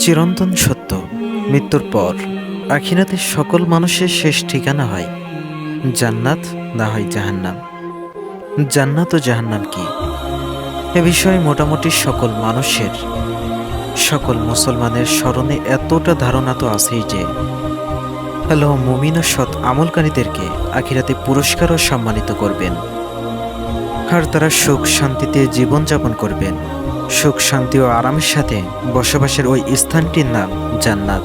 চিরন্তন সত্য, মৃত্যুর পর আখিরাতের সকল মানুষের শেষ ঠিকানা হয় জান্নাত, না হয় জাহান্নাম। জান্নাত ও জাহান্নাম কি? এ বিষয়ে মোটামুটি সকল মানুষের, সকল মুসলমানের স্মরণে এতটা ধারণা তো আছেই যে আল্লাহ মুমিন ও সৎ আমলকারীদেরকে আখিরাতে পুরস্কার ও সম্মানিত করবেন। আর তারা সুখ শান্তিতে জীবনযাপন করবেন। সুখ, শান্তি ও আরামের সাথে বসবাসের ওই স্থানটির নাম জান্নাত।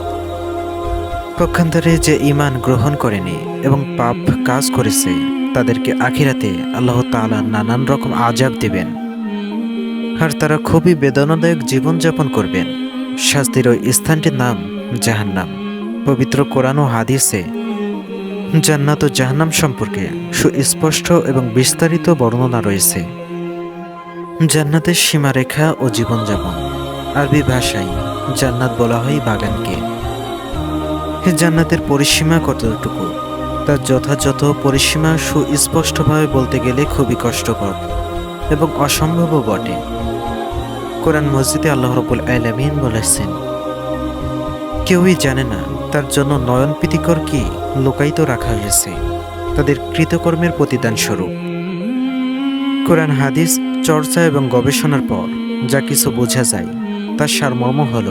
পক্ষান্তরে যে ইমান গ্রহণ করেনি এবং পাপ কাজ করেছে, তাদেরকে আখিরাতে আল্লাহ তাআলা নানান রকম আজাব দেবেন। আর তারা খুবই বেদনাদায়ক জীবনযাপন করবেন। শাস্তির ওই স্থানটির নাম জাহান্নাম। পবিত্র কোরআন ও হাদিসে জান্নাত ও জাহান্নাম সম্পর্কে সুস্পষ্ট এবং বিস্তারিত বর্ণনা রয়েছে। জান্নাতের সীমারেখা ও জীবনযাপন। আরবি ভাষায় জান্নাত বলা হয় বাগানকে। এই জান্নাতের পরিসীমা কতটুকু? তার যথাযথ পরিসীমা সুস্পষ্টভাবে বলতে গেলে খুবই কষ্টকর এবং অসম্ভবও বটে। কোরআন মসজিদে আল্লাহ রবুল আলামিন বলেছেন, কেউই জানে না তার জন্য নয়ন প্রীতিকর কি লুকায়িত রাখা হয়েছে। তাদের কৃতকর্মের প্রতিদান স্বরূপ কোরআন হাদিস চর্চা এবং গবেষণার পর যা কিছু বোঝা যায়, তার সারমর্ম হল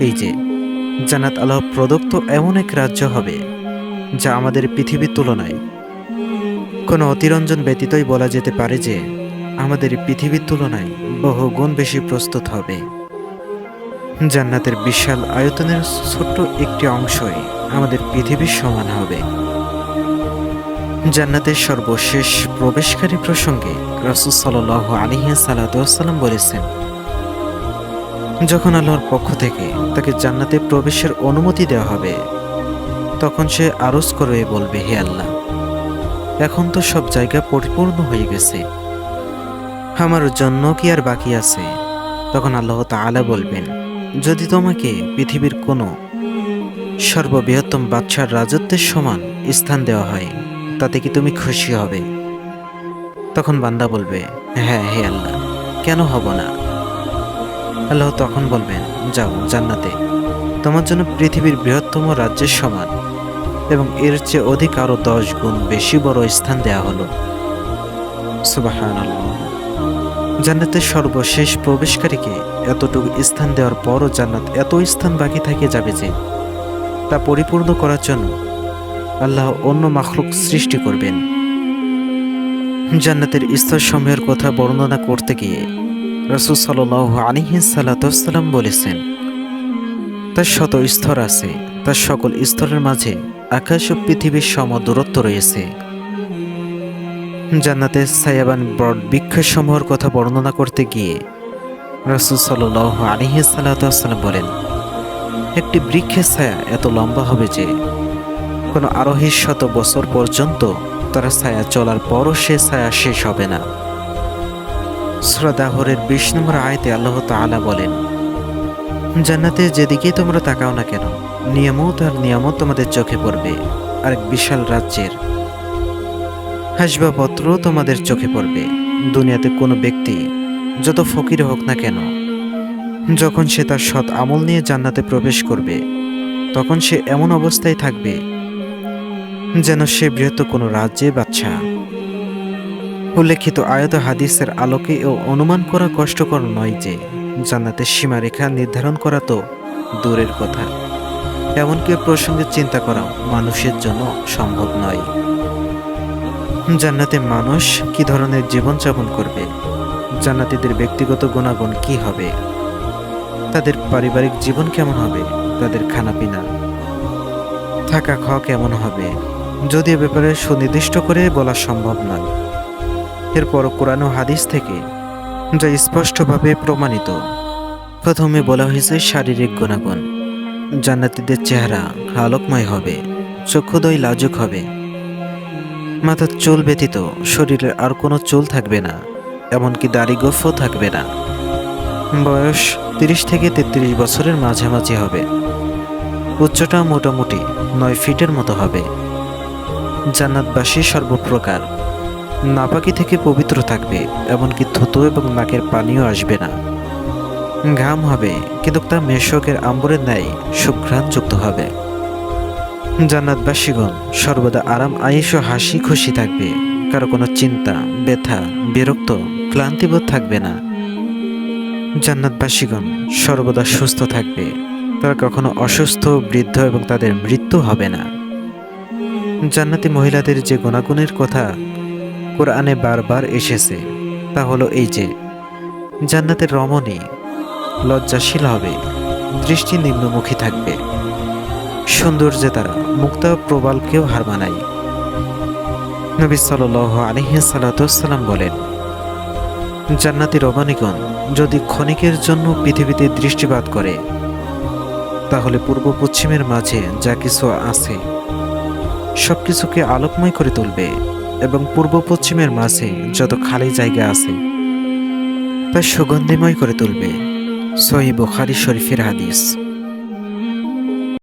এই যে জানাত আল্লাহ প্রদত্ত এমন এক রাজ্য হবে যা আমাদের পৃথিবীর তুলনায় কোনো অতিরঞ্জন ব্যতীতই বলা যেতে পারে যে আমাদের পৃথিবীর তুলনায় বহু গুণ বেশি প্রস্তুত হবে। জান্নাতের বিশাল আয়তনের ছোট্ট একটি অংশই আমাদের পৃথিবীর সমান হবে। জান্নাতের সর্বশেষ প্রবেশকারী প্রসঙ্গে রাসুল সাল্লাহ আলিহা সালাতাম বলেছেন, যখন আল্লাহর পক্ষ থেকে তাকে জান্নাতে প্রবেশের অনুমতি দেওয়া হবে, তখন সে আরজ করে বলবে, হে আল্লাহ, এখন তো সব জায়গা পরিপূর্ণ হয়ে গেছে। আমার জন্য কি আর বাকি আছে? তখন আল্লাহ তাআলা বলবেন, যদি তোমাকে পৃথিবীর কোনো সর্ববৃহত্তম বাদশার রাজত্বের সমান স্থান দেওয়া হয় তাতে কি তুমি খুশি হবে? তখন বান্দা বলবে হ্যাঁ হে আল্লাহ, কেন হব না? আল্লাহ তখন বলবেন, যাও জান্নাতে। তোমার জন্য পৃথিবীর বৃহত্তম রাজ্যের সমান এবং এর চেয়ে অধিক আরও দশ গুণ বেশি বড় স্থান দেয়া হলো। সুবাহান জান্নাতের সর্বশেষ প্রবেশকারীকে এতটুকু স্থান দেওয়ার পরও জান্নাত এত স্থান বাকি থেকে যাবে যে, তা পরিপূর্ণ করার জন্য আল্লাহ অন্য মাখলুক সৃষ্টি করবেন। জান্নাতের স্তরসমূহের কথা বর্ণনা করতে গিয়ে রসুল সাল আলিহি সাল্লাম বলেছেন, তার শত স্তর আছে, তার সকল স্তরের মাঝে আকাশ ও পৃথিবীর সম দূরত্ব রয়েছে। জান্নাতের সায়াবান ব্রড বৃক্ষসমূহের কথা বর্ণনা করতে গিয়ে রসুল সাল আলিহি সাল্লাম বলেন, একটি বৃক্ষের ছায়া এত লম্বা হবে যে কোনো আরোহীর শত বছর পর্যন্ত তারা ছায়া চলার পরও সে ছায়া শেষ হবে না। সুরাদাহরের বিশ নম্বর আয়তে আল্লাহ তাআলা বলেন, জান্নাতে যেদিকেই তোমরা তাকাও না কেন, নিয়ামত আর নিয়ামত তোমাদের চোখে পড়বে, আরেক বিশাল রাজ্যের হাসবাবপত্র তোমাদের চোখে পড়বে। দুনিয়াতে কোনো ব্যক্তি যত ফকির হোক না কেন, যখন সে তার সৎ আমল নিয়ে জান্নাতে প্রবেশ করবে, তখন সে এমন অবস্থায় থাকবে যেন সে বৃহৎ কোনো রাজ্যে বাচ্চা। উল্লেখিত আয়ত হাদিসের আলোকে ও অনুমান করা কষ্টকর নয় যে জান্নাতের সীমারেখা নির্ধারণ করা তো দূরের কথা। এমনকি প্রসঙ্গে চিন্তা করাও মানুষের জন্য সম্ভব নয়। জান্নাতে মানুষ কি ধরনের জীবনযাপন করবে? জান্নাতীদের ব্যক্তিগত গুণাগুণ কি হবে? তাদের পারিবারিক জীবন কেমন হবে? তাদের খানাপিনা, থাকা খাওয়া কেমন হবে? যদি এ ব্যাপারে সুনির্দিষ্ট করে বলা সম্ভব নয়। এরপর কোরআন হাদিস থেকে যা স্পষ্টভাবে প্রমাণিত, প্রথমে বলা হয়েছে শারীরিক গুণাগুণ। জান্নাতিদের চেহারা আলোকময় হবে চক্ষুদয় লাজুক হবে। মাথার চুল ব্যতীত শরীরের আর কোনো চুল থাকবে না, এমনকি দাড়ি গোফও থাকবে না। বয়স তিরিশ থেকে তেত্রিশ বছরের মাঝামাঝি হবে। উচ্চটা মোটামুটি নয় ফিটের মতো হবে। জান্নাতবাসী সর্বপ্রকার। নাপাকি থেকে পবিত্র থাকবে, এমনকি থুতু এবং নাকের পানিও আসবে না। ঘাম হবে, কিন্তু তা মেশকের আম্বরের ন্যায় সুঘ্রাণযুক্ত হবে। জান্নাতবাসীগণ, সর্বদা আরাম আয়েস ও হাসি খুশি থাকবে। কারও কোনো চিন্তা, ব্যথা, বিরক্ত, ক্লান্তিবোধ থাকবে না। জান্নাতবাসীগণ, সর্বদা সুস্থ থাকবে। তারা কখনো অসুস্থ, বৃদ্ধ এবং তাদের মৃত্যু হবে না। জান্নাতি মহিলাদের যে গুণাগুণের কথা কোরআনে বারবার এসেছে, তা হলো এই যে, জান্নাতের রমণী লজ্জাশীল হবে, দৃষ্টি নিম্নমুখী থাকবে। সৌন্দর্যে তারা মুক্তা প্রবালকেও হার মানায়। নবী সাল আলহি সালাতাম বলেন, জান্নাতি রমানিগণ যদি ক্ষণিকের জন্য পৃথিবীতে দৃষ্টিপাত করে, তাহলে পূর্ব পশ্চিমের মাঝে যা কিছু আছে সব কিছুকে আলোকময় করে তুলবে এবং পূর্ব পশ্চিমের মাঝে যত খালি জায়গা আছে, তা সুগন্ধিময় করে তুলবে। সহি বুখারি শরীফের হাদিস।